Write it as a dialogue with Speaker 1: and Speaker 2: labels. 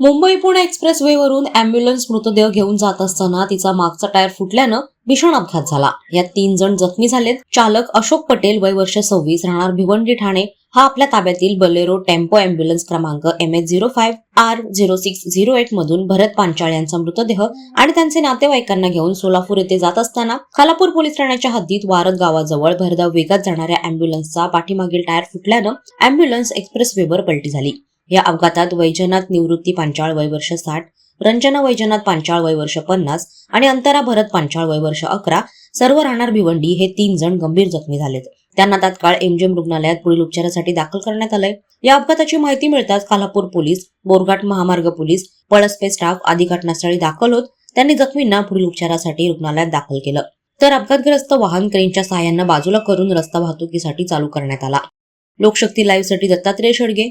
Speaker 1: Mumbai Pune express वरून ambulance मृतदेह घेऊन जात असताना तिचा मागचा टायर फुटल्यानं भीषण अपघात झाला. यात तीन जण जखमी झालेत. चालक अशोक पटेल वय वर्ष सव्वीस राहणार भिवंडी ठाणे. हा आपल्या ताब्यातील बलेरो टेम्पो अँब्युलन्स क्रमांक M H zero five R zero six zero eight मधून भरत पांचाळ यांचा मृतदेह आणि त्यांचे नातेवाईकांना घेऊन सोलापूर येथे जात असताना खालापूर पोलीस ठाण्याच्या हद्दीत वारद गावाजवळ भरधाव वेगात जाणाऱ्या अँब्युलन्सचा पाठीमागील टायर फुटल्यानं अँब्युलन्स एक्सप्रेस वेवर पलटी झाली. या अपघातात वैजनाथ निवृत्ती पांचाळ वय वर्ष साठ रंजना वैजनाथ पांचाळ वय वर्ष पन्नास आणि अंतरा भरत पांचाळ वय वर्ष अकरा सर्व राहणार भिवंडी हे तीन जण गंभीर जखमी झालेत. त्यांना तात्काळ एमजीएम रुग्णालयात पुढील उपचारासाठी दाखल करण्यात आलंय. या अपघाताची माहिती मिळताच खालापूर पोलीस बोरघाट महामार्ग पोलीस पळसपे स्टाफ आदी घटनास्थळी दाखल होत त्यांनी जखमींना पुढील उपचारासाठी रुग्णालयात दाखल केलं. तर अपघातग्रस्त वाहन क्रेनच्या सहाय्यानं बाजूला करून रस्ता वाहतुकीसाठी चालू करण्यात आला. लोकशक्ती लाईव्हसाठी दत्तात्रय शेडगे